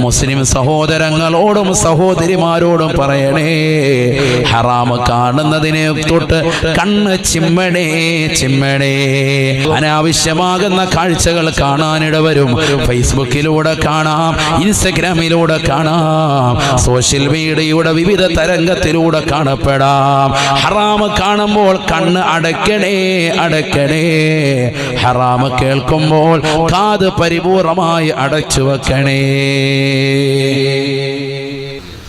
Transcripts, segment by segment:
മുസ്ലിം സഹോദരങ്ങളോടും സഹോദരിമാരോടും പറയണേ. ഹറാമ് കാണുന്നതിനെ തൊട്ട് കണ്ണ് ചിമ്മണേ ചിമ്മണേ. അനാവശ്യമാകുന്ന കാഴ്ചകൾ കാണാനിട വരും. ഫേസ്ബുക്കിലൂടെ കാണാം ഇൻസ്റ്റഗ്രാമിലൂടെ കാണാം സോഷ്യൽ മീഡിയയുടെ വിവിധ തരംഗത്തിലൂടെ കാണപ്പെടാം. ഹറാമ് കാണുമ്പോൾ കണ്ണ് അടയ്ക്കണേ അടയ്ക്കണേ. ഹറാമ് കേൾക്കുമ്പോൾ കാത് പരിപൂർണമായി അടച്ചു വെക്കണേ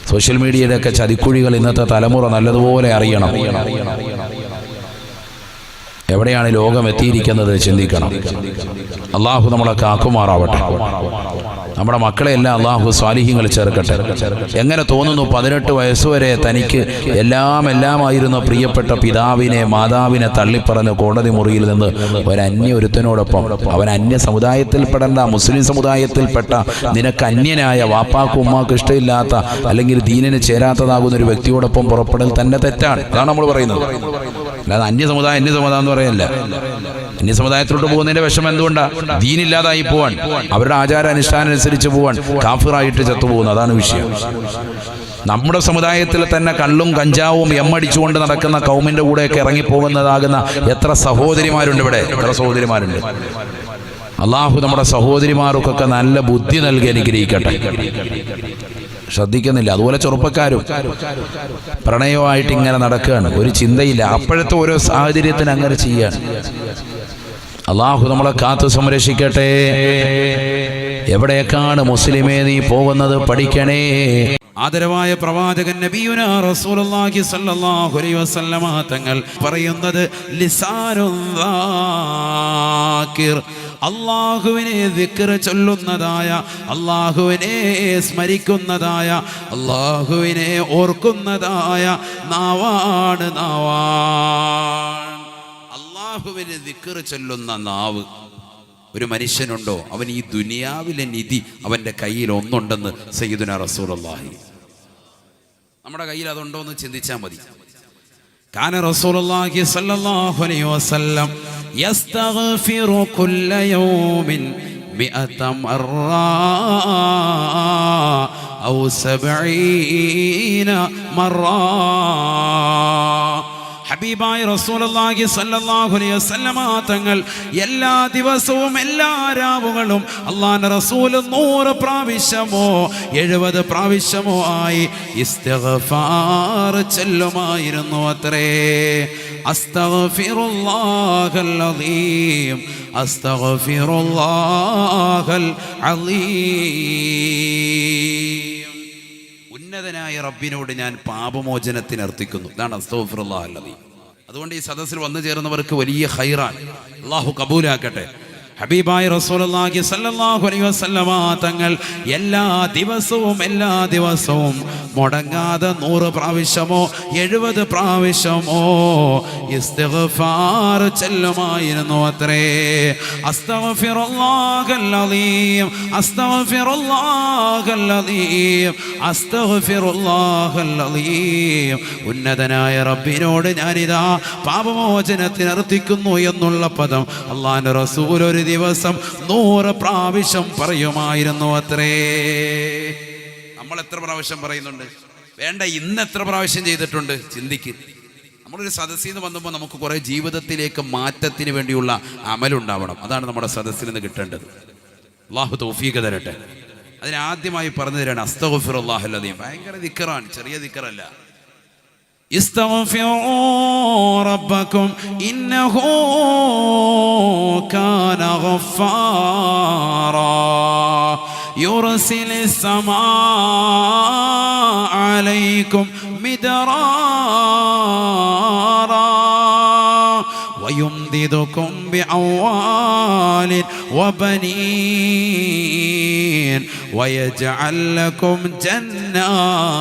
സോഷ്യൽ മീഡിയയുടെ ഒക്കെ ചതിക്കുഴികൾ ഇന്നത്തെ തലമുറ നല്ലതുപോലെ അറിയണം. എവിടെയാണ് ലോകം എത്തിയിരിക്കുന്നത് ചിന്തിക്കണം. അള്ളാഹു നമ്മളെ കാക്കുമാറാവട്ടെ. നമ്മുടെ മക്കളെ എല്ലാം അള്ളാഹു സ്വാലിഹ്യങ്ങൾ ചേർക്കട്ടെ. എങ്ങനെ തോന്നുന്നു പതിനെട്ട് വയസ്സുവരെ തനിക്ക് എല്ലാം എല്ലാമായിരുന്ന പ്രിയപ്പെട്ട പിതാവിനെ മാതാവിനെ തള്ളിപ്പറഞ്ഞ് കോടതി മുറിയിൽ നിന്ന് ഒരു ഒരുത്തനോടൊപ്പം അവൻ അന്യ സമുദായത്തിൽപ്പെടേണ്ട മുസ്ലിം സമുദായത്തിൽപ്പെട്ട നിനക്ക് അന്യനായ വാപ്പാക്കും ഉമ്മാക്കും ഇഷ്ടമില്ലാത്ത അല്ലെങ്കിൽ ദീനിന് ചേരാത്തതാകുന്ന ഒരു വ്യക്തിയോടൊപ്പം പുറപ്പെടൽ തന്നെ തെറ്റാണ്. അതാണ് നമ്മൾ പറയുന്നത്. അല്ലാതെ അന്യ സമുദായം അന്യ സമുദായം എന്ന് പറയല്ല. അന്യ സമുദായത്തിലോട്ട് പോകുന്നതിന്റെ വിഷമം എന്തുകൊണ്ടാണ് ദീനില്ലാതായി പോവാൻ. അവരുടെ ആചാര അനുഷ്ഠാനം അനുസരിച്ച് പോവാൻ. കാഫിറായിട്ട് ചത്തുപോകുന്നു. അതാണ് വിഷയം. നമ്മുടെ സമുദായത്തിൽ തന്നെ കള്ളും കഞ്ചാവും എമ്മടിച്ചുകൊണ്ട് നടക്കുന്ന കൗമിന്റെ കൂടെയൊക്കെ ഇറങ്ങിപ്പോകുന്നതാകുന്ന എത്ര സഹോദരിമാരുണ്ട് ഇവിടെ? എത്ര സഹോദരിമാരുണ്ട്? അള്ളാഹു നമ്മുടെ സഹോദരിമാർക്കൊക്കെ നല്ല ബുദ്ധി നൽകി അനുഗ്രഹിക്കട്ടെ. ശ്രദ്ധിക്കുന്നില്ല. അതുപോലെ ചെറുപ്പക്കാരും പ്രണയമായിട്ട് ഇങ്ങനെ നടക്കുകയാണ്. ഒരു ചിന്തയില്ല. അപ്പോഴത്തെ ഓരോ സാഹചര്യത്തിന് അങ്ങനെ ചെയ്യാണ് അള്ളാഹു നമ്മളെ കാത്തു സംരക്ഷിക്കട്ടെ. എവിടേക്കാണ് മുസ്ലിമേ നീ പോകുന്നത് പഠിക്കണേ? ആദരവായ പ്രവാചകൻ റസൂലുള്ളാഹി അലൈഹി വസല്ലമ തങ്ങൾ പറയുന്നത് ദാക്കിർ അള്ളാഹുവിനെ ദിക്ർ ചൊല്ലുന്നതായ അള്ളാഹുവിനെ സ്മരിക്കുന്നതായ അള്ളാഹുവിനെ ഓർക്കുന്നതായ നാവാണ് നാവാണ് അള്ളാഹുവിനെ ദിക്ർ ചൊല്ലുന്ന നാവ്. ഒരു മനുഷ്യനുണ്ടോ? അവൻ ഈ ദുനിയാവിലെ നിധി അവന്റെ കയ്യിൽ ഒന്നുണ്ടെന്ന് സയ്യിദുന റസൂൽ അള്ളാഹി നമ്മുടെ കയ്യിൽ അതുണ്ടോ എന്ന് ചിന്തിച്ചാൽ മതി. കാന റസൂലുള്ളാഹി സ്വല്ലല്ലാഹു അലൈഹി വസല്ലം യസ്തഗ്ഫിറു കുല്ല യൗമിൻ മിഅത മറ ഔ സബഈന ഹബീബായ അലൈഹി വസല്ലമ തങ്ങൾ എല്ലാ ദിവസവും എല്ലാ രാവുകളും അള്ളാൻ റസൂൽ നൂറ് പ്രാവശ്യമോ എഴുപത് പ്രാവശ്യമോ ആയി ചൊല്ലുമായിരുന്നു അത്രേ. അസ്തഗ്ഫിറുല്ലാഹൽ അലീം അസ്തഗ്ഫിറുല്ലാഹൽ അലീം ഉന്നതനായ റബ്ബിനോട് ഞാൻ പാപമോചനത്തിന് അർത്ഥിക്കുന്നു ഇതാണ് അല്ലതി അതുകൊണ്ട് ഈ സദസ്സിൽ വന്നു ചേർന്നവർക്ക് വലിയ ഹൈറാൻ അള്ളാഹു കബൂലാക്കട്ടെ. ഹബീബായ റസൂലുള്ളാഹി സല്ലാഹു അലൈഹി വസല്ലമ തങ്ങൾ എല്ലാ ദിവസവും എല്ലാ ദിവസവും മുടങ്ങാതെ നൂറ് പ്രാവശ്യമോ എഴുപത് പ്രാവശ്യമോ ചെല്ലുമായിരുന്നു അത്രേ. അലീം അലീം അലീം ഉന്നതനായ റബ്ബിനോട് ഞാനിതാ പാപമോചനത്തിന് അർത്ഥിക്കുന്നു എന്നുള്ള പദം അല്ലാഹുവിന്റെ റസൂൽ ഒരു ദിവസം നൂറ് പ്രാവശ്യം പറയുമായിരുന്നു അത്രേ. നമ്മൾ എത്ര പ്രാവശ്യം പറയുന്നുണ്ട്? വേണ്ട ഇന്ന് എത്ര പ്രാവശ്യം ചെയ്തിട്ടുണ്ട്? ചിന്തിക്ക്. നമ്മളൊരു സദസ്സിൽ നിന്ന് വന്നപ്പോൾ നമുക്ക് കുറേ ജീവിതത്തിലേക്ക് മാറ്റത്തിന് വേണ്ടിയുള്ള അമലുണ്ടാവണം. അതാണ് നമ്മുടെ സദസ്സിൽ നിന്ന് കിട്ടേണ്ടത്. അള്ളാഹു തൗഫീഖ് തരട്ടെ. അതിനാദ്യമായി പറഞ്ഞു തരാണ് അസ്തഗഫിർ അള്ളാഹുല്ലതീം ഭയങ്കര ദിക്കറാണ് ചെറിയ ദിക്കറല്ല. استغفروا ربكم إنه كان غفارا. يرسل السماء عليكم مدرارا. ويمددكم بأموال وبنين ويجعل لكم جنات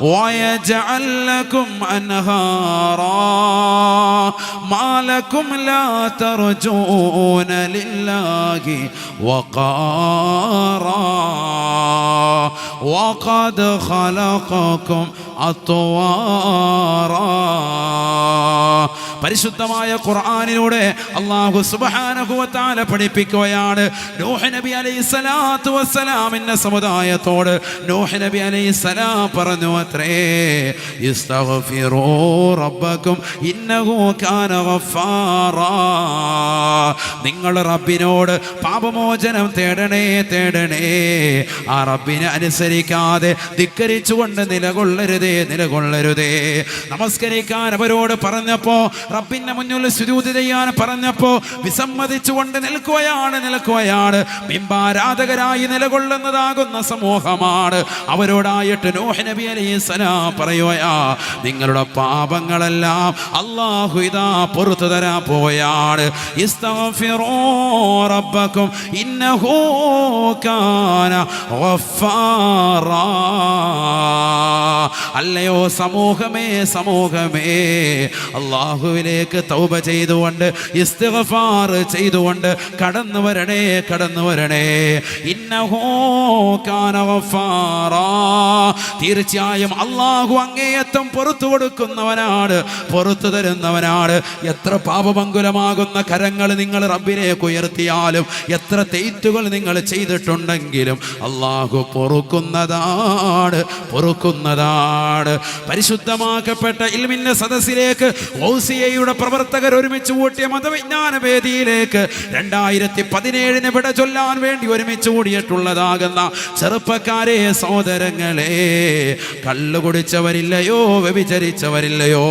ويجعل لكم أنهارا ما لكم لا ترجون لله وقارا وقد خلقكم أطوارا. പരിശുദ്ധമായ ഖുർആാനിലൂടെ അള്ളാഹു സുബാനുഭവത്താല പഠിപ്പിക്കുകയാണ്. നൂഹ് നബി അലൈഹി സ്വലാത്തു വസ്സലാമിന്റെ സമുദായത്തോട് നൂഹ് നബി അലൈഹി സലാം പറഞ്ഞു അത്രേ റബ്ബക്കും നിങ്ങൾ റബ്ബിനോട് പാപമോചനം തേടണേ തേടണേ. ആ റബ്ബിനെ അനുസരിക്കാതെ ധിക്കരിച്ചുകൊണ്ട് നിലകൊള്ളരുതേ നിലകൊള്ളരുതേ. നമസ്കരിക്കാൻ അവരോട് പറഞ്ഞപ്പോ റബ്ബിന്റെ മുന്നിൽ സുരൂതി ചെയ്യാൻ പറഞ്ഞപ്പോ വിസമ്മതിച്ചുകൊണ്ട് നിൽക്കുകയാണ് നിൽക്കുകയാണ്. ബിംബാരാധകരായി നിലകൊള്ളുന്നതാകുന്ന സമൂഹമാണ്. അവരോടായിട്ട് നോഹ് നബി അലൈഹി സ്വലാം പറയുകയാ നിങ്ങളുടെ പാപങ്ങളെല്ലാം അള്ളാഹു ഇതാ പുറത്തു തരാൻ പോയാണ് കാന അല്ലയോ സമൂഹമേ സമൂഹമേ അള്ളാഹുവിലേക്ക് തൗബ ചെയ്തുകൊണ്ട് ഇസ്തിഗ്ഫാർ ചെയ്തുകൊണ്ട് കടന്നു വരണേ കടന്നു വരണേ. തീർച്ചയായും അള്ളാഹു അങ്ങേയറ്റം പുറത്തു കൊടുക്കുന്നവനാണ് പുറത്തു തരുന്നവനാണ്. എത്ര പാപമംഗുലമാകുന്ന കരങ്ങൾ നിങ്ങൾ റബ്ബിലേക്ക് ഉയർത്തിയാലും എത്ര തെറ്റുകൾ നിങ്ങൾ ചെയ്തിട്ടുണ്ടെങ്കിലും അള്ളാഹു പൊറുക്കുന്നതാണ് പൊറുക്കുന്നതാണ്. പരിശുദ്ധമാക്കപ്പെട്ട ഇൽമിന്റെ സദസ്സിലേക്ക് ഓസിയയുടെ പ്രവർത്തകർ ഒരുമിച്ച് കൂട്ടിയ മതവിജ്ഞാന വേദിയിലേക്ക് രണ്ടായിരത്തി പതിനേഴിന് വിട ചൊല്ലാൻ വേണ്ടി ഒരുമിച്ച് കൂടിയിട്ടുള്ളതാകുന്ന ചെറുപ്പക്കാരെ സഹോദരങ്ങളെ കള്ളു കുടിച്ചവരില്ലയോ വ്യഭിചരിച്ചവരില്ലയോ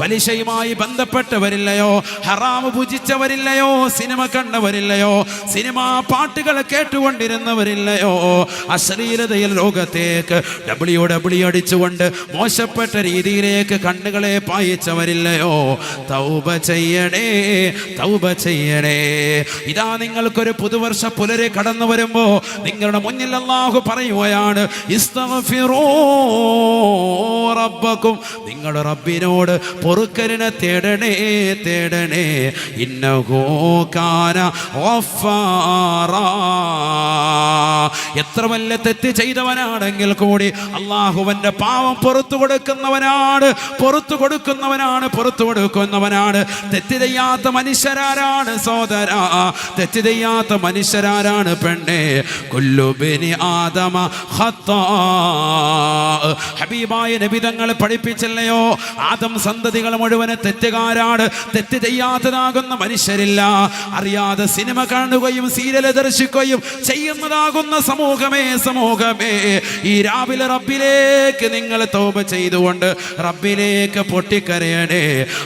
പലിശയുമായി ബന്ധപ്പെട്ടവരില്ലയോ ഹറാമ് ഭുജിച്ചവരില്ലയോ സിനിമ കണ്ടവരില്ലയോ സിനിമാ പാട്ടുകൾ കേട്ടുകൊണ്ടിരുന്നവരില്ലയോ അശ്ലീലതയിൽ ലോകത്തേക്ക് ഡബ്ല്യു ഡബ്ല്യു അടിച്ചുകൊണ്ട് മോശപ്പെട്ട രീതിയിലേക്ക് കണ്ണുകളെ പായിച്ചവരില്ലയോ തൗബ ചെയ്യണേ തൗബ ചെയ്യണേ. ഇതാ നിങ്ങൾക്കൊരു പുതുവർഷ പുലരെ കടന്നു വരുമ്പോ നിങ്ങളുടെ മുന്നിൽ അള്ളാഹു പറയുകയാണ് റബ്ബക്കും. നിങ്ങളുടെ റബ്ബിനോട് പൊറുക്കലിനെ തേടണേ തേടണേ. ഇന്നഹോകാന. എത്ര വല്ല തെറ്റ് ചെയ്തവനാണെങ്കിൽ കൂടി അള്ളാഹുവന്റെ പാവം പുറത്തു കൊടുക്കുന്നവനാണ് പുറത്തു കൊടുക്കുന്നവനാണ് പുറത്തു കൊടുക്കുന്നവനാണ്. തെറ്റ് ചെയ്യാത്ത മനുഷ്യരാരാണ് സോദര തെറ്റ് ചെയ്യാത്ത മനുഷ്യരാരാണ് പെണ്ണെ. കൊല്ലുബിനി ആദമ. ഹബീബായ നബിതങ്ങൾ പഠിപ്പിച്ചല്ലയോ? ആദം സന്തതികൾ മുഴുവൻ തെറ്റുകാരാണ്. തെറ്റ് ചെയ്യാത്തതാകുന്ന മനുഷ്യരില്ല. അറിയാതെ സിനിമ കാണുകയും സീരിയൽ ദർശിക്കുകയും ചെയ്യുന്നതാകുന്ന സമൂഹമേ സമൂഹമേ. ഈ രാവിലെ റബ്ബിലേക്ക് നിങ്ങൾ തോപ ചെയ്തുകൊണ്ട് റബ്ബിലേക്ക് പൊട്ടിക്കരയണേ.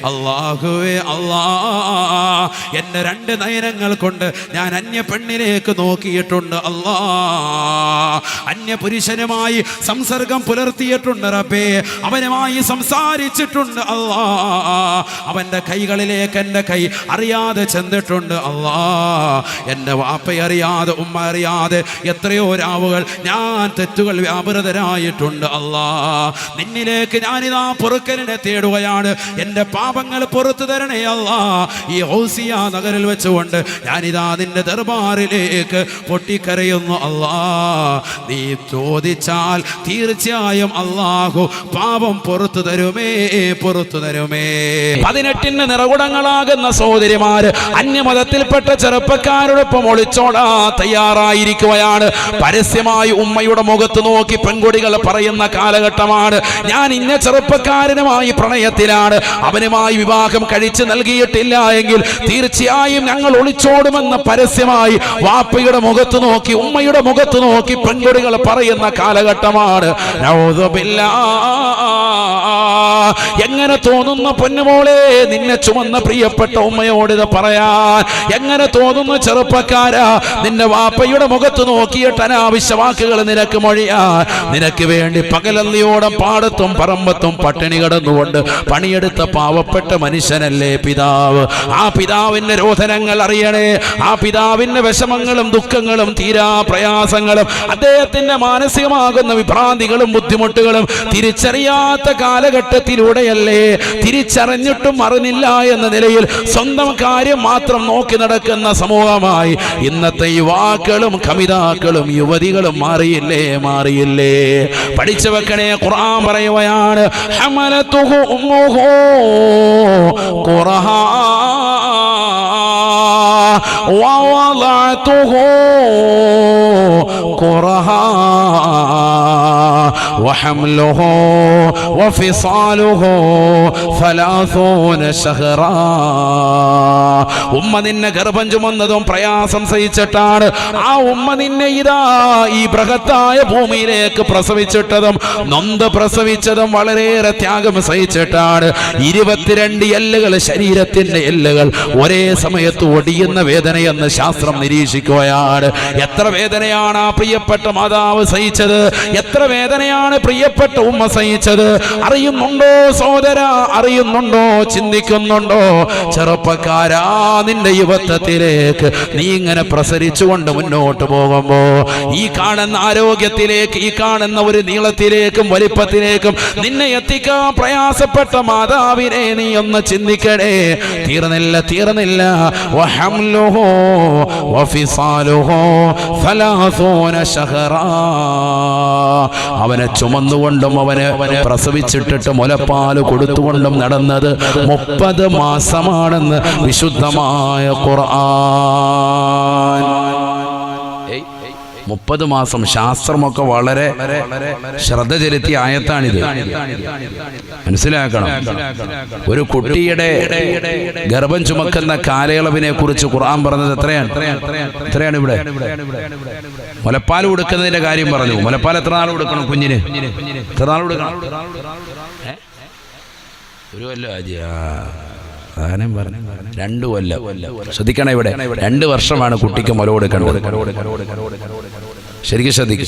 അള്ളാഹുവേ അള്ളാ എന്റെ രണ്ട് നയനങ്ങൾ കൊണ്ട് ഞാൻ അന്യ പെണ്ണിലേക്ക് നോക്കിയിട്ടുണ്ട് അള്ളാ അന്യ പുരുഷനുമായി സംസർഗം പുലർത്തിയിട്ടുണ്ട് റബ്ബേ. അവനുമായി സംസാരിച്ചിട്ടുണ്ട് അള്ളാ അവന്റെ കൈകളിലേക്ക് എന്റെ കൈ അറിയാതെ ചെന്നിട്ടുണ്ട് അള്ളാ എന്റെ വാപ്പ അറിയാതെ ഉമ്മ അറിയാതെ എത്രയോ രാവുകൾ ഞാൻ തെറ്റുകൾ വ്യാപൃതരായിട്ടുണ്ട് അല്ലാ. നിന്നിലേക്ക് ഞാനിതാ പൊറുക്കലിനെ തേടുകയാണ്. എന്റെ പാപങ്ങൾ പുറത്തു തരണേ അല്ലാ. ഈ ഹൗസിയ നഗരിൽ വെച്ചുകൊണ്ട് ഞാനിതാ നിന്റെ ദർബാറിലേക്ക് പൊട്ടിക്കരയുന്നു അല്ലാ. നീ ചോദിച്ചാൽ തീർച്ചയായും അല്ലാഹു പാപം പുറത്തു തരുമേ പുറത്തു തരുമേ. പതിനെട്ടിന് നിറകുടങ്ങളാകുന്ന സഹോദരിമാര് അന്യമതത്തിൽപ്പെട്ട ചെറുപ്പക്കാരോടൊപ്പം ഒളിച്ചോടാ തയ്യാറായിരിക്കുകയാണ് പരസ്യമായി ഉമ്മയുടെ മുഖത്ത് നോക്കി പെൺകുടികൾ പറയുന്ന കാലഘട്ടമാണ്. ഞാൻ ഇന്ന ചെറുപ്പക്കാരനുമായി പ്രണയത്തിലാണ്. അവനുമായി വിവാഹം കഴിച്ചു നൽകിയിട്ടില്ല എങ്കിൽ തീർച്ചയായും ഞങ്ങൾ ഒളിച്ചോടുമെന്ന് പരസ്യമായി വാപ്പയുടെ മുഖത്ത് നോക്കി ഉമ്മയുടെ മുഖത്ത് നോക്കി പെൺകുടികൾ പറയുന്ന കാലഘട്ടമാണ്. നൗദുബില്ലാ. എങ്ങനെ തോന്നുന്ന പൊന്നുമോളെ? നിന്നെ ചുമന്ന പ്രിയപ്പെട്ട ഉമ്മയോട് ഇത് പറയാൻ. എങ്ങനെ തോന്നുന്ന ചെറുപ്പക്കാരാ? നിന്റെ വാപ്പയുടെ മുഖത്ത് നോക്കിയിട്ട് അനാവശ്യ വാക്കുകൾ നിനക്ക് മൊഴിയാൻ. നിനക്ക് വേണ്ടി പകലല്ലിയോടെ പാടത്തും പറമ്പത്തും പട്ടിണി കിടന്നുകൊണ്ട് പണിയെടുത്ത പാവപ്പെട്ട മനുഷ്യനല്ലേ പിതാവ്? ആ പിതാവിന്റെ രോധനങ്ങൾ അറിയണേ. ആ പിതാവിന്റെ വിഷമങ്ങളും ദുഃഖങ്ങളും തീരാ പ്രയാസങ്ങളും അദ്ദേഹത്തിന്റെ മാനസികമാകുന്ന വിഭ്രാന്തികളും ബുദ്ധിമുട്ടുകളും തിരിച്ചറിയാത്ത കാലഘട്ടത്തിലൂടെയല്ലേ തിരിച്ചറിഞ്ഞിട്ടും അറിഞ്ഞില്ല എന്ന നിലയിൽ സ്വന്തം കാര്യം മാത്രം നോക്കി നടക്കുന്ന സമൂഹമായി ഇന്നത്തെ യുവാക്കളും കവിതാക്കളും യുവതികളും മാറിയില്ലേ? മാറിയില്ലേ? പഠിച്ചു വെക്കണേ ഖുർആൻ പറയുകയാണ് ഹമലത്തുഹു ഉമ്മുഹു ഖുർആ ووضعته كرها وحمله وفصاله ثلاثون شهرا ഉമ്മ നിന്നെ ഗർഭം ചുമന്നതും പ്രയാസം സഹിച്ചിട്ടാണ് ആ ഉമ്മ നിന്നെ ഇതാ ഈ ബൃഹത്തായ ഭൂമിയിലേക്ക് പ്രസവിച്ചിട്ടതും നൊന്ത് പ്രസവിച്ചതും വളരെയേറെ ത്യാഗം സഹിച്ചിട്ടാണ് ഇരുപത്തിരണ്ട് എല്ലുകൾ ശരീരത്തിന്റെ എല്ലുകൾ ഒരേ സമയത്ത് ഒടിയുന്ന വേദനയെന്ന് ശാസ്ത്രം നിരീക്ഷിക്കുകയാണ്. എത്ര വേദനയാണ് ആ പ്രിയപ്പെട്ട മാതാവ് സഹിച്ചത്? എത്ര വേദനയാണ് പ്രിയപ്പെട്ട ഉമ്മ സഹിച്ചത്? അറിയുന്നുണ്ടോ സോദര അറിയുന്നുണ്ടോ? ചിന്തിക്കുന്നുണ്ടോ? ചെറുപ്പക്കാരാ നിന്റെ യുവത്വത്തിലേക്ക്. നീ ഇങ്ങനെ പ്രസരിച്ചുകൊണ്ട് മുന്നോട്ട് പോകുമ്പോ ഈ കാണുന്ന ആരോഗ്യത്തിലേക്ക് ഈ കാണുന്ന ഒരു നീളത്തിലേക്കും വലിപ്പത്തിലേക്കും നിന്നെ എത്തിക്കാൻ പ്രയാസപ്പെട്ട മാതാവിനെ നീ ഒന്ന് ചിന്തിക്കണേ. തീർന്നില്ല തീർന്നില്ല. വഹംലുഹു وفصاله ثلاثون شهرا അവനെ ചുമന്നുകൊണ്ടും അവനെ പ്രസവിച്ചിട്ടിട്ട് മുലപ്പാൽ കൊടുത്തുകൊണ്ടും നടന്നത് മുപ്പത് മാസമാണെന്ന് വിശുദ്ധമായ ഖുർആൻ. മുപ്പത് മാസം ശാസ്ത്രമൊക്കെ വളരെ ശ്രദ്ധ ചെലുത്തിയ ആയത്താണിത്. മനസ്സിലാക്കണം. ഒരു കുട്ടിയുടെ ഗർഭം ചുമക്കുന്ന കാലയളവിനെ കുറിച്ച് ഖുർആൻ പറഞ്ഞത് എത്രയാണ്? എത്രയാണ് ഇവിടെ? മുലപ്പാൽ കൊടുക്കുന്നതിന്റെ കാര്യം പറഞ്ഞു. മുലപ്പാൽ എത്ര നാൾ കൊടുക്കണം കുഞ്ഞിന്? എത്ര നാൾ കൊടുക്കണം? ഒരു കൊല്ലം വർത്താനം പറഞ്ഞു. രണ്ടു കൊല്ലം. ശ്രദ്ധിക്കണം ഇവിടെ. രണ്ട് വർഷമാണ് കുട്ടിക്ക് മുല കൊടുക്കേണ്ടത്. ശരിക്കും ശ്രദ്ധിക്കും.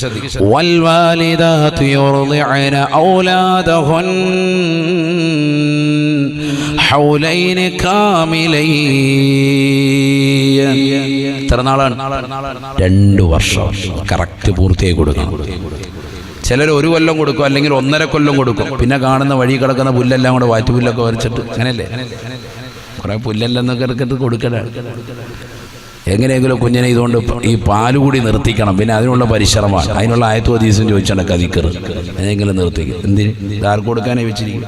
എത്ര നാളാണ്? രണ്ട് വർഷം. കറക്റ്റ് പൂർത്തിയായി കൊടുക്കണം. ചിലർ ഒരു കൊല്ലം കൊടുക്കും അല്ലെങ്കിൽ ഒന്നര കൊല്ലം കൊടുക്കും. പിന്നെ കാണുന്ന വഴി കിടക്കുന്ന പുല്ലെല്ലാം കൂടെ വാറ്റുപുല്ലൊക്കെ വരച്ചിട്ട്. അങ്ങനെയല്ലേ? കുറെ പുല്ലെല്ലാം കിടക്കിട്ട്. കൊടുക്കണേ എങ്ങനെയെങ്കിലും കുഞ്ഞിനെ ഇതുകൊണ്ട് ഈ പാൽ കൂടി നിർത്തിക്കണം. പിന്നെ അതിനുള്ള പരിശ്രമമാണ്. അതിനുള്ള ആയത്തു അതീസം ചോദിച്ചാണ് കതിക്കറ് എങ്ങനെയെങ്കിലും നിർത്തിക്കും എന്തിന്? ആർക്ക് കൊടുക്കാനേ വെച്ചിരിക്കും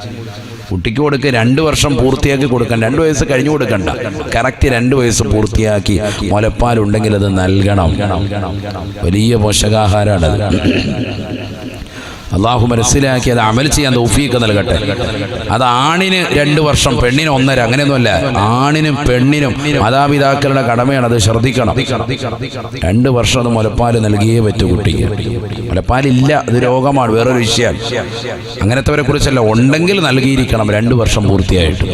കുട്ടിക്ക് കൊടുക്ക് രണ്ട് വർഷം പൂർത്തിയാക്കി കൊടുക്കണം രണ്ട് വയസ്സ് കഴിഞ്ഞു കൊടുക്കണ്ട. കറക്റ്റ് രണ്ട് വയസ്സ് പൂർത്തിയാക്കി മുലപ്പാലുണ്ടെങ്കിൽ അത് നൽകണം. വലിയ പോഷകാഹാരമാണത് അള്ളാഹു മനസ്സിലാക്കി അത് അമൽ ചെയ്യാൻ തൗഫീക്ക് നൽകട്ടെ. അത് ആണിന് രണ്ട് വർഷം പെണ്ണിന് ഒന്നര അങ്ങനെയൊന്നുമല്ല. ആണിനും പെണ്ണിനും മാതാപിതാക്കളുടെ കടമയാണ് അത് ശ്രദ്ധിക്കണം. രണ്ട് വർഷം അത് മുലപ്പാൽ നൽകിയേ പറ്റൂ കുട്ടിക്ക്. മുലപ്പാലില്ല അത് രോഗമാണ് വേറൊരു വിഷയം. അങ്ങനത്തെവരെ കുറിച്ചല്ല ഉണ്ടെങ്കിൽ നൽകിയിരിക്കണം രണ്ട് വർഷം പൂർത്തിയായിട്ട്.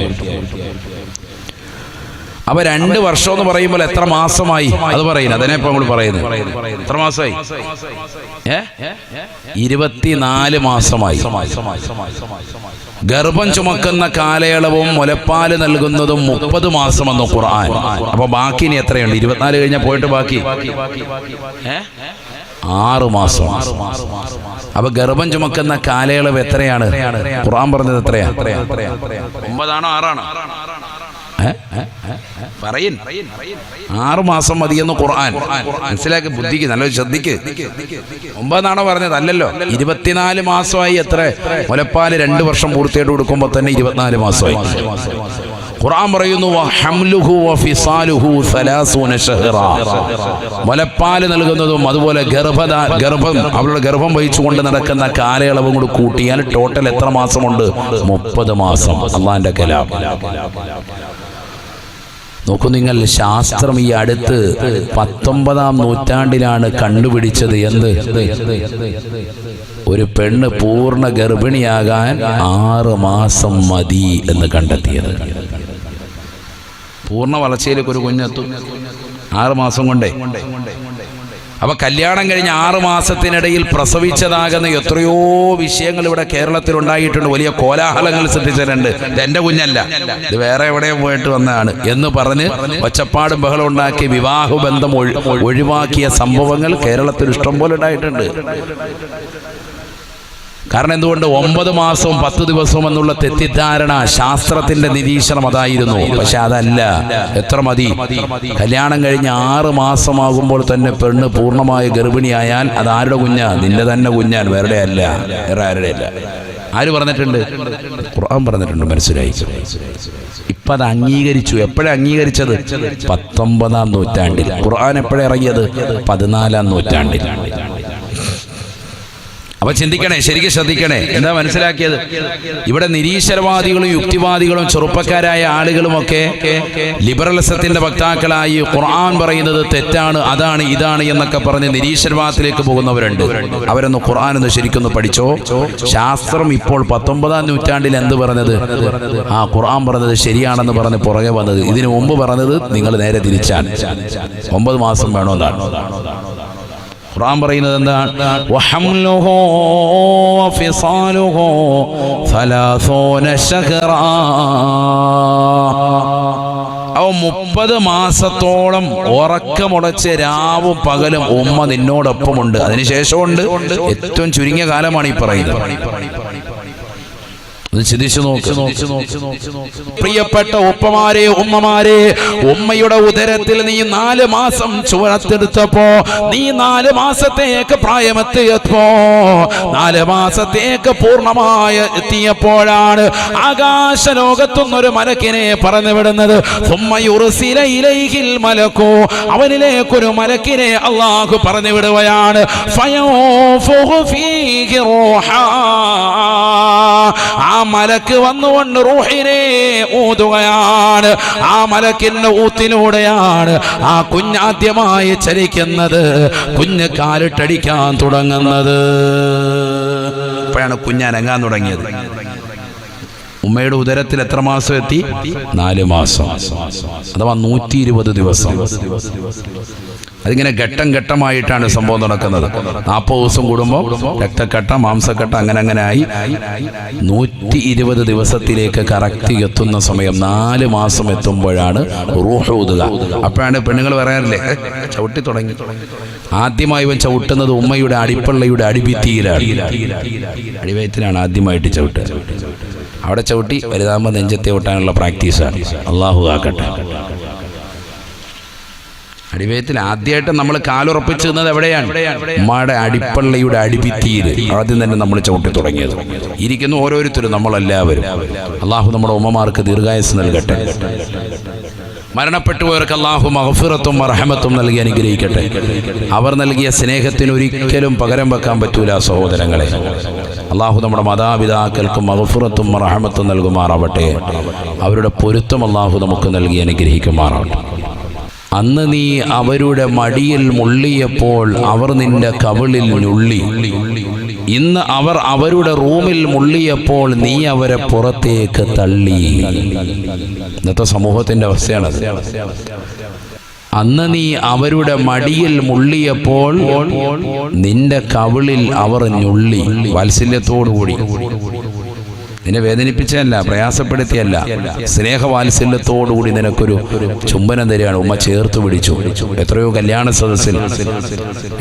അപ്പൊ രണ്ട് വർഷം എന്ന് പറയുമ്പോൾ എത്ര മാസമായി? അത് പറയുന്നത് അതിനെ ഇപ്പൊ നമ്മൾ പറയുന്നത് എത്ര മാസമായി? ഇരുപത്തിനാല് മാസമായി. ഗർഭം ചുമക്കുന്ന കാലയളവും മുലപ്പാൽ നൽകുന്നതും മുപ്പത് മാസമെന്ന് ഖുർആൻ. അപ്പൊ ബാക്കി ഇനി എത്രയുണ്ട്? ഇരുപത്തിനാല് കഴിഞ്ഞാൽ പോയിട്ട് ബാക്കി? ആറ് മാസം. അപ്പൊ ഗർഭം ചുമക്കുന്ന കാലയളവ് എത്രയാണ്? ഖുർആൻ പറഞ്ഞത് എത്രയാ? ഒമ്പതാണോ ആറാണോ? ഏ? ഏ? പറയിൻ ആറു മാസം മതിയെന്ന് ഖുർആൻ. മനസ്സിലാക്കി? ബുദ്ധിക്ക് നല്ലൊരു ശ്രദ്ധിക്ക്. ഒമ്പതാണോ പറഞ്ഞത് അല്ലല്ലോ ഇരുപത്തിനാല് മാസമായി എത്ര? മുലപ്പാൽ രണ്ട് വർഷം പൂർത്തിയായിട്ട് കൊടുക്കുമ്പോൾ തന്നെ ഇരുപത്തിനാല് മാസമായി. ഖുർആൻ പറയുന്നു സലാസൂന ഷഹറ. മുലപ്പാൽ നൽകുന്നതും അതുപോലെ ഗർഭദ ഗർഭം അവളുടെ ഗർഭം വഹിച്ചുകൊണ്ട് നടക്കുന്ന കാലയളവും കൂടി കൂട്ടിയാൽ ടോട്ടൽ എത്ര മാസമുണ്ട്? മുപ്പത് മാസം. അള്ളാന്റെ കലാം. നോക്കൂ നിങ്ങൾ ശാസ്ത്രം ഈ അടുത്ത് പത്തൊമ്പതാം നൂറ്റാണ്ടിലാണ് കണ്ടുപിടിച്ചത് എന്ത്? ഒരു പെണ്ണ് പൂർണ ഗർഭിണിയാകാൻ ആറ് മാസം മതി എന്ന് കണ്ടെത്തിയത്. പൂർണ വളർച്ചയിലേക്ക് ഒരു കുഞ്ഞെത്തും ആറ് മാസം കൊണ്ടേ. അപ്പൊ കല്യാണം കഴിഞ്ഞ ആറ് മാസത്തിനിടയിൽ പ്രസവിച്ചതാകുന്ന എത്രയോ വിഷയങ്ങൾ ഇവിടെ കേരളത്തിൽ ഉണ്ടായിട്ടുണ്ട് വലിയ കോലാഹലങ്ങൾ ശ്രദ്ധിച്ചിട്ടുണ്ട് ഇത് എന്റെ കുഞ്ഞല്ല. ഇത് വേറെ എവിടെയും പോയിട്ട് വന്നതാണ്. എന്ന് പറഞ്ഞ് ഒച്ചപ്പാടും ബഹളം ഉണ്ടാക്കി വിവാഹബന്ധം ബന്ധം ഒഴിവാക്കിയ സംഭവങ്ങൾ കേരളത്തിൽ ഇഷ്ടം പോലെ ഉണ്ടായിട്ടുണ്ട്. കാരണം എന്തുകൊണ്ട് ഒമ്പത് മാസവും പത്ത് ദിവസവും എന്നുള്ള തെറ്റിദ്ധാരണ ശാസ്ത്രത്തിന്റെ നിരീക്ഷണം അതായിരുന്നു. പക്ഷെ അതല്ല. എത്ര മതി? കല്യാണം കഴിഞ്ഞ് ആറ് മാസമാകുമ്പോൾ തന്നെ പെണ്ണ് പൂർണമായ ഗർഭിണിയായാൽ അത് ആരുടെ കുഞ്ഞാ? നിന്റെ തന്നെ കുഞ്ഞാൻ വേറെ അല്ല. വേറെ ആരുടെ അല്ല. ആര് പറഞ്ഞിട്ടുണ്ട്? ഖുർആൻ പറഞ്ഞിട്ടുണ്ട്. മനസ്സിലായി. ഇപ്പൊ അത് അംഗീകരിച്ചു. എപ്പോഴാണ് അംഗീകരിച്ചത്? പത്തൊമ്പതാം നൂറ്റാണ്ടിൽ. ഖുർആൻ എപ്പോഴാണ് ഇറങ്ങിയത്? പതിനാലാം നൂറ്റാണ്ടിൽ. അപ്പൊ ചിന്തിക്കണേ ശരിക്കും ശ്രദ്ധിക്കണേ. എന്താ മനസ്സിലാക്കിയത്? ഇവിടെ നിരീശ്വരവാദികളും യുക്തിവാദികളും ചെറുപ്പക്കാരായ ആളുകളുമൊക്കെ ലിബറലിസത്തിന്റെ വക്താക്കളായി ഖുർആൻ പറയുന്നത് തെറ്റാണ് അതാണ് ഇതാണ് എന്നൊക്കെ പറഞ്ഞ് നിരീശ്വരവാദത്തിലേക്ക് പോകുന്നവരുണ്ട്. അവരൊന്ന് ഖുർആൻ ഒന്ന് ശരിക്കൊന്ന് പഠിച്ചോ. ശാസ്ത്രം ഇപ്പോൾ പത്തൊമ്പതാം നൂറ്റാണ്ടിൽ എന്ത് പറഞ്ഞത്? ആ ഖുർആൻ പറഞ്ഞത് ശരിയാണെന്ന് പറഞ്ഞ് പുറകെ വന്നത്. ഇതിനു മുമ്പ് പറഞ്ഞത് നിങ്ങൾ നേരെ തിരിച്ചാണ്. ഒമ്പത് മാസം വേണമെന്നാണ് ഖുർആൻ പറയുന്നത് എന്താണ്? വഹംലുഹു വഫിസാലുഹു സലാസൂന ശഹറാ. അവ മുപ്പത് മാസത്തോളം ഉറക്കമുടച്ച് രാവും പകലും ഉമ്മ നിന്നോടൊപ്പമുണ്ട്. അതിനുശേഷമുണ്ട് ഏറ്റവും ചുരുങ്ങിയ കാലമാണ് ഈ പറയുന്നത്. ചിന്തിച്ചു നോക്ക്. പ്രിയപ്പെട്ട ഉപ്പമാരെ ഉമ്മമാരെ ഉമ്മയുടെ ഉദരത്തിൽ നീ നാല് മാസം ചുവർത്തെടുത്തപ്പോ നീ നാല് മാസത്തേക്ക് പ്രായമെത്തിയപ്പോ നാല് മാസത്തേക്ക് പൂർണമായ എത്തിയപ്പോഴാണ് ആകാശ ലോകത്തുനിന്നൊരു മലക്കിനെ പറഞ്ഞു വിടുന്നത് ഇലൈഹിൽ മലക്കോ അവനിലേക്കൊരു മലക്കിനെ അള്ളാഹു പറഞ്ഞു വിടുകയാണ് റൂഹാ. ആ മലക്ക് വന്നുകൊണ്ട് റൂഹിനെ ഊതുകയാണ്. ആ മലക്കിന്റെ ഊത്തിലൂടെയാണ് ആ കുഞ്ഞാദ്യമായി ചലിക്കുന്നത്. കുഞ്ഞ് കാലിട്ടടിക്കാൻ തുടങ്ങുന്നത്. ഇപ്പോഴാണ് കുഞ്ഞനങ്ങാൻ തുടങ്ങിയത്. ഉമ്മയുടെ ഉദരത്തിൽ എത്ര മാസം എത്തി? നാല് മാസം. അഥവാ നൂറ്റി ഇരുപത് ദിവസം. അതിങ്ങനെ ഘട്ടം ഘട്ടമായിട്ടാണ് സംഭവം നടക്കുന്നത്. നാൽപ്പത് ദിവസം കൂടുമ്പോൾ രക്തക്കട്ട മാംസക്കട്ട അങ്ങനെ അങ്ങനെ ആയി നൂറ്റി ഇരുപത് ദിവസത്തിലേക്ക് കറക്റ്റ് എത്തുന്ന സമയം നാല് മാസം എത്തുമ്പോഴാണ് റൂഹ് ഊതുക. അപ്പോഴാണ് പെണ്ണുങ്ങൾ പറയാറില്ലേ ചവിട്ടി തുടങ്ങി. ആദ്യമായി ഇവൻ ചവിട്ടുന്നത് ഉമ്മയുടെ അടിപ്പള്ളയുടെ അടിഭിത്തിയിലാണ്. അടിവയത്തിലാണ് ആദ്യമായിട്ട് ചവിട്ടുക. അവിടെ ചവിട്ടി വലുതാകുമ്പോൾ നെഞ്ചത്തെ ഒട്ടാനുള്ള പ്രാക്ടീസാണ്. അള്ളാഹു ആക്കട്ടെ അടിവയത്തിൽ ആദ്യമായിട്ട് നമ്മൾ കാലുറപ്പിച്ച് എവിടെയാണ്? ഉമ്മയുടെ അടിപ്പള്ളിയുടെ അടിഭിത്തിയിൽ. ആദ്യം തന്നെ നമ്മൾ ചവിട്ടി തുടങ്ങിയത്. ഇരിക്കുന്ന ഓരോരുത്തരും നമ്മളെല്ലാവരും. അള്ളാഹു നമ്മുടെ ഉമ്മമാർക്ക് ദീർഘായുസ് നൽകട്ടെ. മരണപ്പെട്ടുപോയവർക്ക് അള്ളാഹു മഹഫിറത്തും അർഹമത്തും നൽകി അനുഗ്രഹിക്കട്ടെ. അവർ നൽകിയ സ്നേഹത്തിന് ഒരിക്കലും പകരം വെക്കാൻ പറ്റൂല സഹോദരങ്ങളെ. അള്ളാഹു നമ്മുടെ മാതാപിതാക്കൾക്കും മഹഫിറത്തും അർഹമത്തും നൽകുമാറാവട്ടെ. അവരുടെ പൊരുത്തം അള്ളാഹു നമുക്ക് നൽകി അനുഗ്രഹിക്കുമാറാവട്ടെ. അന്ന് നീ അവരുടെ മടിയിൽ മുള്ളിയപ്പോൾ അവർ നിന്റെ കവിളിൽ ഞുള്ളി. ഇന്ന് അവർ അവരുടെ റൂമിൽ മുള്ളിയപ്പോൾ നീ അവരെ പുറത്തേക്ക് തള്ളി. ഇന്നത്തെ സമൂഹത്തിന്റെ അവസ്ഥയാണ് അന്ന് നീ അവരുടെ മടിയിൽ മുള്ളിയപ്പോൾ നിന്റെ കവിളിൽ അവർ ഞുള്ളി. വാത്സല്യത്തോടുകൂടി. നിന്നെ വേദനിപ്പിച്ചല്ല പ്രയാസപ്പെടുത്തിയല്ല സ്നേഹവാത്സല്യത്തോടുകൂടി നിനക്കൊരു ചുംബനം തരികയാണ്. ഉമ്മ ചേർത്ത് പിടിച്ചു. എത്രയോ കല്യാണ സദസ്സിൽ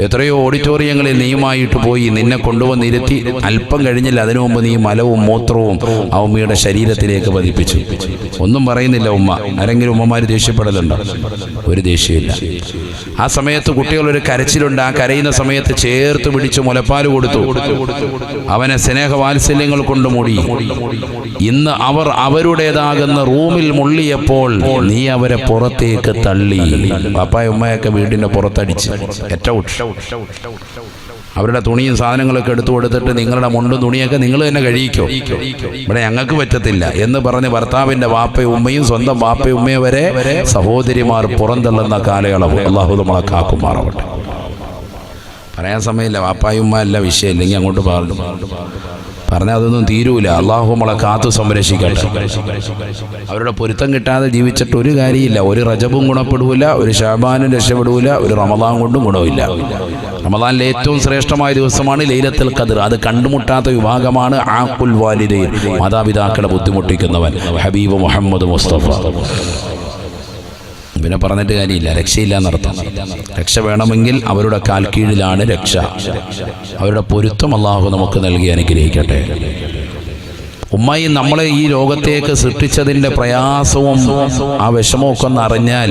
എത്രയോ ഓഡിറ്റോറിയങ്ങളിൽ നീയുമായിട്ട് പോയി നിന്നെ കൊണ്ടുവന്നിരുത്തി അല്പം കഴിഞ്ഞില്ല അതിനു മുമ്പ് നീ മലവും മൂത്രവും ആ ഉമ്മയുടെ ശരീരത്തിലേക്ക് പതിപ്പിച്ചു. ഒന്നും പറയുന്നില്ല ഉമ്മ. ആരെങ്കിലും ഉമ്മമാര് ദേഷ്യപ്പെടലുണ്ടോ? ഒരു ദേഷ്യമില്ല ആ സമയത്ത് കുട്ടികൾ ഒരു കരച്ചിലുണ്ട്. ആ കരയുന്ന സമയത്ത് ചേർത്ത് പിടിച്ച് മുലപ്പാൽ കൊടുത്തു. അവനെ സ്നേഹവാത്സല്യങ്ങൾ കൊണ്ട് മൂടി. ഇന്ന് അവർ അവരുടേതാകുന്ന റൂമിൽ മുള്ളിയപ്പോൾ നീ അവരെ പുറത്തേക്ക് തള്ളി. പപ്പായ ഉമ്മയൊക്കെ വീടിന്റെ പുറത്തടിച്ച്. അവരുടെ തുണിയും സാധനങ്ങളൊക്കെ എടുത്തു കൊടുത്തിട്ട് നിങ്ങളുടെ മുണ്ടും തുണിയൊക്കെ നിങ്ങൾ തന്നെ കഴിയിക്കോ ഇവിടെ ഞങ്ങൾക്ക് പറ്റത്തില്ല. എന്ന് പറഞ്ഞ് ഭർത്താവിന്റെ വാപ്പയും ഉമ്മയും സ്വന്തം വാപ്പയും ഉമ്മയും വരെ സഹോദരിമാർ പുറന്തള്ളുന്ന കാലയളവ് അള്ളാഹു കാക്കുമാറാവട്ടെ. പറയാൻ സമയമില്ല. വാപ്പായും ഉമ്മ അല്ല വിഷയം ഇല്ലെങ്കിൽ അങ്ങോട്ട് പറഞ്ഞു പറഞ്ഞാൽ അതൊന്നും തീരൂല. അള്ളാഹു നമ്മളെ കാത്തു സംരക്ഷിക്കട്ടെ. അവരുടെ പൊരുത്തം കിട്ടാതെ ജീവിച്ചിട്ട് ഒരു കാര്യമില്ല. ഒരു റജബും ഗുണപ്പെടൂല ഒരു ഷാബാനും രക്ഷപ്പെടൂല ഒരു റമദാൻ കൊണ്ടും ഗുണമില്ല. റമദാനിലെ ഏറ്റവും ശ്രേഷ്ഠമായ ദിവസമാണ് ലൈലത്തിൽ കതിർ അത് കണ്ടുമുട്ടാത്ത വിഭാഗമാണ് ആക്കുൽ വാലിദൈൻ. മാതാപിതാക്കളെ ബുദ്ധിമുട്ടിക്കുന്നവൻ. ഹബീബ് മുഹമ്മദ് മുസ്തഫ. പിന്നെ പറഞ്ഞിട്ട് കാര്യമില്ല. രക്ഷയില്ല എന്നർത്ഥം രക്ഷ വേണമെങ്കിൽ അവരുടെ കാൽ കീഴിലാണ് രക്ഷ. അവരുടെ പൊരുത്തം അള്ളാഹു നമുക്ക് നൽകി അനുഗ്രഹിക്കട്ടെ. ഉമ്മായി നമ്മളെ ഈ ലോകത്തേക്ക് സൃഷ്ടിച്ചതിന്റെ പ്രയാസവും ആ വിഷമവും ഒക്കെ ഒന്ന് അറിഞ്ഞാൽ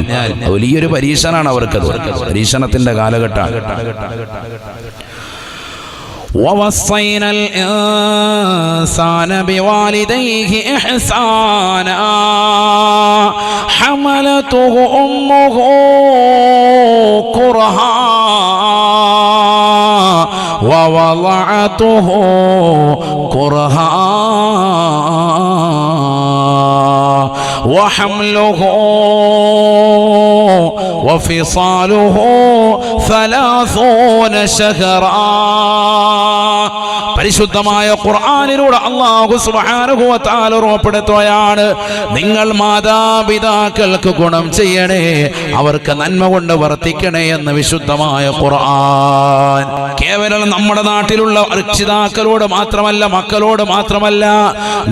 വലിയൊരു പരീക്ഷണമാണ് അവർക്കത്. പരീക്ഷണത്തിന്റെ കാലഘട്ടമാണ്. ووصينا الإنسان بوالديه إحسانا. حملته أمه كرها. ووضعته كرها وحمله وفصاله ثلاثون شهرا പരിശുദ്ധമായ ഖുർആാനിലൂടെ അള്ളാഹു സുബ്ഹാനഹു വ തആല ഉറപ്പെടുത്തുകയാണ് നിങ്ങൾ മാതാപിതാക്കൾക്ക് ഗുണം ചെയ്യണേ അവർക്ക് നന്മ കൊണ്ട് വർത്തിക്കണേ എന്ന് വിശുദ്ധമായ ഖുർആൻ കേവലം നമ്മുടെ നാട്ടിലുള്ള രക്ഷിതാക്കളോട് മാത്രമല്ല മക്കളോട് മാത്രമല്ല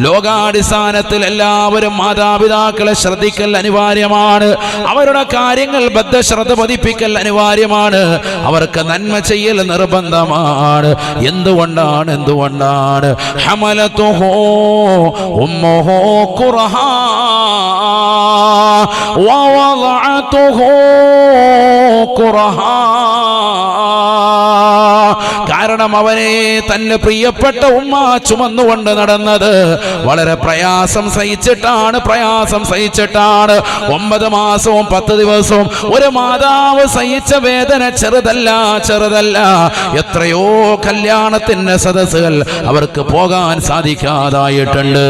ലോകാടിസ്ഥാനത്തിൽ എല്ലാവരും മാതാപിതാക്കളെ ശ്രദ്ധിക്കൽ അനിവാര്യമാണ്. അവരുടെ കാര്യങ്ങൾ ബദ്ധശ്രദ്ധ പതിപ്പിക്കൽ അനിവാര്യമാണ്. അവർക്ക് നന്മ ചെയ്യൽ നിർബന്ധമാണ്. എന്തുകൊണ്ടാണ് എന്തുകൊണ്ടാണ്? ഹമലത്തുഹോ ഉമ്മഹോ ഖുർഹാ കാരണം അവനെ തന്നെ പ്രിയപ്പെട്ട ഉമ്മ ചുമന്നുകൊണ്ട് നടന്നത്. വളരെ പ്രയാസം സഹിച്ചിട്ടാണ് പ്രയാസം സഹിച്ചിട്ടാണ്. ഒമ്പത് മാസവും പത്ത് ദിവസവും ഒരു മാതാവ് സഹിച്ച വേദന ചെറുതല്ല ചെറുതല്ല. എത്രയോ കല്യാണത്തിന്റെ സദസ്സുകൾ അവർക്ക് പോകാൻ സാധിക്കാതായിട്ടുണ്ട്.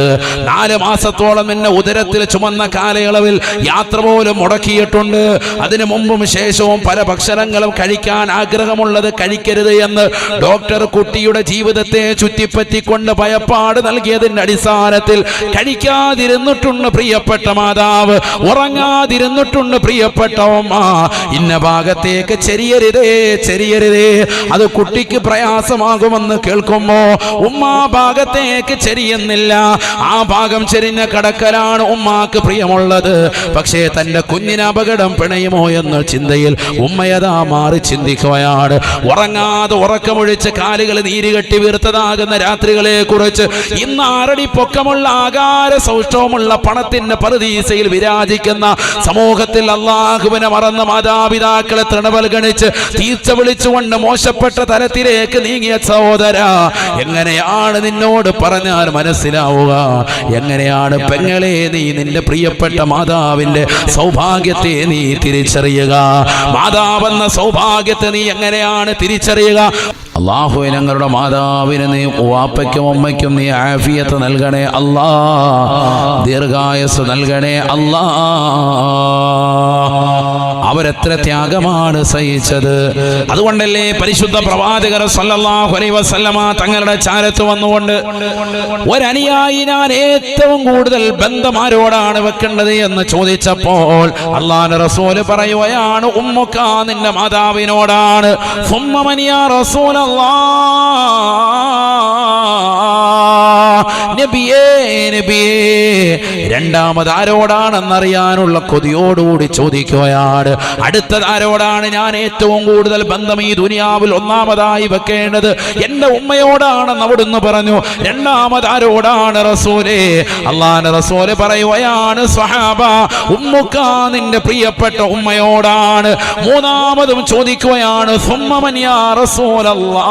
നാല് മാസത്തോളം എന്നെ ഉദരത്തിൽ ചുമന്ന കാലയളവിൽ യാത്ര പോലും മുടക്കിയിട്ടുണ്ട്. അതിനു മുമ്പും ശേഷവും പല ഭക്ഷണങ്ങളും കഴിക്കാൻ ആഗ്രഹമുള്ളത് കഴിക്കരുത് എന്ന് ഡോക്ടർ കുട്ടിയുടെ ജീവിതത്തെ ചുറ്റിപ്പറ്റിക്കൊണ്ട് ഭയപ്പാട് നൽകിയതിന്റെ അടിസ്ഥാനത്തിൽ കഴിക്കാതിരുന്നിട്ടുണ്ട് പ്രിയപ്പെട്ട മാതാവ് ഉറങ്ങാതിരുന്നിട്ടുണ്ട് പ്രിയപ്പെട്ട ഉമ്മ. ഇന്ന ഭാഗത്തേക്ക് ചെറിയരുതേ ചെറിയരുതേ അത് കുട്ടിക്ക് പ്രയാസമാകുമെന്ന് കേൾക്കുമ്പോ ഉമ്മ ഭാഗത്തേക്ക് ചെരിയുന്നില്ല. ആ ഭാഗം ചെരിഞ്ഞ കടക്കലാണ് ഉമ്മാക്ക് പ്രിയമുള്ളത്. പക്ഷേ തന്റെ കുഞ്ഞിന് അപകടം പിണയുമോ എന്ന ചിന്തയിൽ ഉമ്മയതാ മാറി ചിന്തിക്കുകയാണ്. ഉറങ്ങാതെ ഉറക്കമൊഴിച്ച് കാലുകൾ നീരുകെട്ടി വീർത്തതാകുന്ന രാത്രികളെ കുറിച്ച് ഇന്ന് ആറടി പൊക്കമുള്ള ആകാര സൗഷ്ടവുമുള്ള പണത്തിന്റെ പറുദീസയിൽ വിരാജിക്കുന്ന സമൂഹത്തിൽ അള്ളാഹുവിനെ മറന്ന മാതാപിതാക്കളെ തൃണവൽഗണിച്ച് തീർച്ച വിളിച്ചുകൊണ്ട് മോശപ്പെട്ട തലത്തിലേക്ക് നീങ്ങിയ സഹോദര എങ്ങനെയാണ് നിന്നോട് പറഞ്ഞാൽ മനസ്സിലാവുക? എങ്ങനെയാണ് പെങ്ങളെ നീ നിന്റെ പ്രിയപ്പെട്ട മാതാവിന്റെ സൗഭാഗ്യത്തെ നീ തിരിച്ചറിയുക? മാതാവെന്ന സൗഭാഗ്യത്തെ നീ എങ്ങനെയാണ് തിരിച്ചറിയുക? അള്ളാഹു ഞങ്ങളുടെ മാതാവിന് നീ വാപ്പയ്ക്കും അമ്മയ്ക്കും നീ ആഫിയത്ത് നൽകണേ അല്ലാ ദീർഘായസ് നൽകണേ അല്ലാ അവരെത്ര ത്യാഗമാണ് സഹിച്ചത്. അതുകൊണ്ടല്ലേ പരിശുദ്ധ പ്രവാചകർ സല്ലല്ലാഹു അലൈഹി വസല്ലമ തങ്ങളുടെ ചാരത്ത് വന്നുകൊണ്ട് ഒരനുയായി ഞാൻ ഏറ്റവും കൂടുതൽ ബന്ധമാരോടാണ് വെക്കേണ്ടത്? എന്ന് ചോദിച്ചപ്പോൾ അള്ളാഹു റസൂൽ പറയുകയാണ് ഉമ്മുക്ക നിന്റെ മാതാവിനോടാണ്. സുമ്മമനിയ റസൂലല്ലാ. നബിയേ നബിയേ രണ്ടാമത് ആരോടാണെന്നറിയാനുള്ള കൊതിയോടുകൂടി ചോദിക്കുകയാണ്. അടുത്തത് ആരോടാണ് ഞാൻ ഏറ്റവും കൂടുതൽ ബന്ധം ഈ ദുനിയാവിൽ ഒന്നാമതായി വെക്കേണ്ടത്? എന്റെ ഉമ്മയോടാണെന്ന് അവിടുന്ന് പറഞ്ഞു. രണ്ടാമത് ആരോടാണ് റസൂലേ? അള്ളാൻ റസൂൽ പറയുകയാണ് സ്വഹാബ ഉമ്മുക്ക നിന്റെ പ്രിയപ്പെട്ട ഉമ്മയോടാണ്. മൂന്നാമതും ചോദിക്കുകയാണ് സുമ്മമനിയാ റസൂലല്ലാ?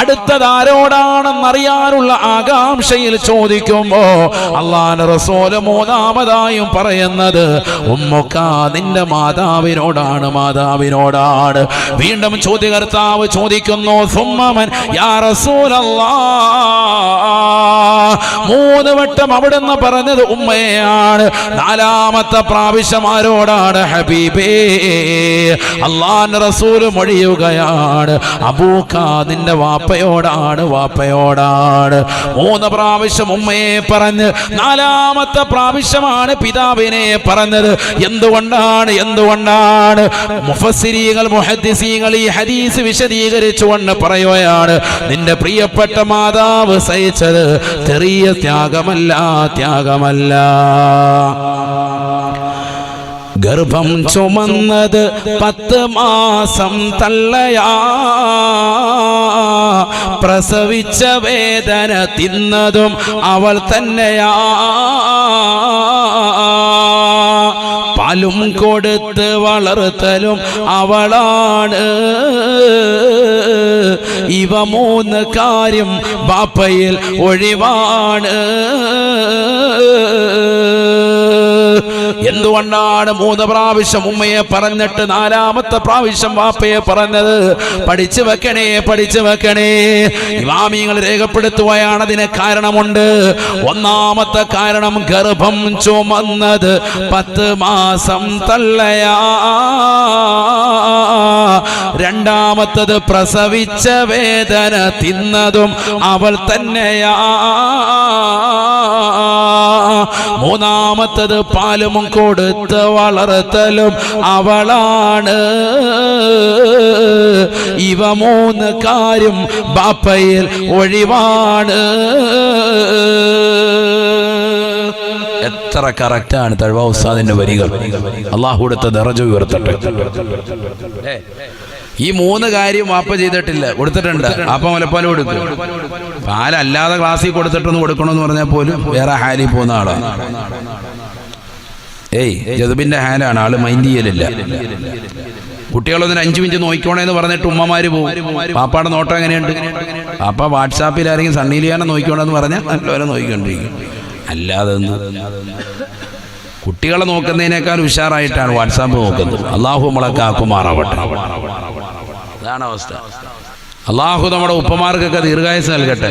അടുത്തത് ആരോടാണെന്നറിയാനുള്ള ആകാംക്ഷയിൽ ചോദിക്കുമ്പോ അള്ളാൻ റസോൽ മൂന്നാമതായും പറയുന്നത് ഉമ്മുക്ക നിന്റെ മാതാവിനോടാണ് മാതാവിനോടാണ്. വീണ്ടും ചോദ്യകർത്താവ് ചോദിക്കുന്നു സുമ്മമൻ യാ മൂന്ന് വട്ടം അവിടുന്ന് പറഞ്ഞത് ഉമ്മയാണ്. നാലാമത്തെ പ്രാവശ്യം ആരോടാണ്? ഹബീബേ അള്ളാൻ റസൂൽ മൊഴിയുകയാണ്. അബൂക്ക നിന്റെ വാപ്പയോടാണ് വാപ്പയോടാണ്. മൂന്ന് പ്രാവശ്യം ഉമ്മയെ പറഞ്ഞ് നാലാമത്തെ പ്രാവശ്യമാണ് പിതാവിനെ പറഞ്ഞത്. എന്തുകൊണ്ടാണ് എന്തുകൊണ്ടാണ്? മുഫസ്സിരീകൾ മുഹദ്ദിസീങ്ങൾ ഈ ഹദീസ് വിശദീകരിച്ചുകൊണ്ട് പറയുകയാണ് നിന്റെ പ്രിയപ്പെട്ട മാതാവ് സഹിച്ചത് ചെറിയ ത്യാഗമല്ല ത്യാഗമല്ല. ഗർഭം ചുമന്നത് പത്ത് മാസം തള്ളയാ. പ്രസവിച്ച വേദന തിന്നതും അവൾ തന്നെയാ. പാലും കൊടുത്ത് വളർത്തലും അവളാണ്. ഇവ മൂന്ന് കാര്യം ബാപ്പയിൽ ഒഴിവാണ്. എന്തുകൊണ്ടാണ് മൂന്ന് പ്രാവശ്യം ഉമ്മയെ പറഞ്ഞിട്ട് നാലാമത്തെ പ്രാവശ്യം വാപ്പയെ പറഞ്ഞത്? പഠിച്ചു വെക്കണേ പഠിച്ചു വെക്കണേ. ഇമാമിങ്ങൾ രേഖപ്പെടുത്തുകയാണ് അതിന് കാരണമുണ്ട്. ഒന്നാമത്തെ കാരണം ഗർഭം ചുമന്നത് പത്ത് മാസം തള്ളയാ. രണ്ടാമത്തത് പ്രസവിച്ച വേദന തിന്നതും അവൾ തന്നെയാ. മൂന്നാമത്തത് പാലും കൊടുത്ത് വളർത്തലും അവളാണ്. ഇവ മൂന്ന് കാര്യം ബാപ്പയിൽ ഒഴിവാണ്. എത്ര കറക്റ്റാണ് തഴവ ഉസ്താദിന്റെ വരികൾ. അള്ളാഹു കൊടുത്ത ദറജ ഉയർത്തട്ടെ. ഈ മൂന്ന് കാര്യം വാപ്പ ചെയ്തിട്ടില്ല. കൊടുത്തിട്ടുണ്ട്. ആപ്പ മുലപ്പാൽ കൊടുക്കും പാലല്ലാതെ ക്ലാസ്സിൽ കൊടുത്തിട്ടൊന്ന് കൊടുക്കണമെന്ന് പറഞ്ഞാൽ പോലും വേറെ ഹാലി പോകുന്ന ആളാണ് ഏയ് ജതുബിന്റെ ഹാലാണ്. ആൾ മൈൻഡ് ചെയ്യലില്ല. കുട്ടികളൊന്ന് അഞ്ചു മിനിറ്റ് നോക്കിക്കോണേന്ന് പറഞ്ഞിട്ട് ഉമ്മമാര് പോകും പാപ്പാടെ നോട്ടം എങ്ങനെയുണ്ട്? പാപ്പ വാട്സാപ്പിൽ ആരെങ്കിലും സണ്ണീലിയാനെ നോക്കിക്കോണെന്ന് പറഞ്ഞാൽ നല്ലവരെ നോക്കിക്കൊണ്ടിരിക്കും. അല്ലാതെ കുട്ടികളെ നോക്കുന്നതിനേക്കാൾ ഉഷാറായിട്ടാണ് വാട്സാപ്പ് നോക്കുന്നത്. അള്ളാഹു നമ്മളെ കാക്കുമാറാവട്ടെ. അതാണ് അവസ്ഥ. അള്ളാഹു നമ്മുടെ ഉപ്പമാർക്കൊക്കെ ദീർഘായുസ് നൽകട്ടെ.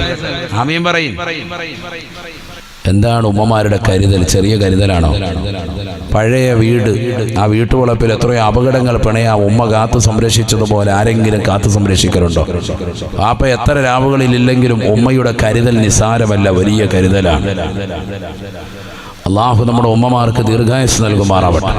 ആമീൻ പറയും. എന്താണ് ഉമ്മമാരുടെ കരുതൽ? ചെറിയ കരുതലാണോ? പഴയ വീട് ആ വീട്ടുവളപ്പിൽ എത്രയോ അപകടങ്ങൾ പിണയാ ഉമ്മ കാത്തു സംരക്ഷിച്ചതുപോലെ ആരെങ്കിലും കാത്തു സംരക്ഷിക്കലുണ്ടോ? പാപ്പ എത്ര രാവുകളിൽ ഇല്ലെങ്കിലും ഉമ്മയുടെ കരുതൽ നിസാരമല്ല വലിയ കരുതലാണ്. അള്ളാഹു നമ്മുടെ ഉമ്മമാർക്ക് ദീർഘായുസ് നൽകുമാറാവട്ടെ.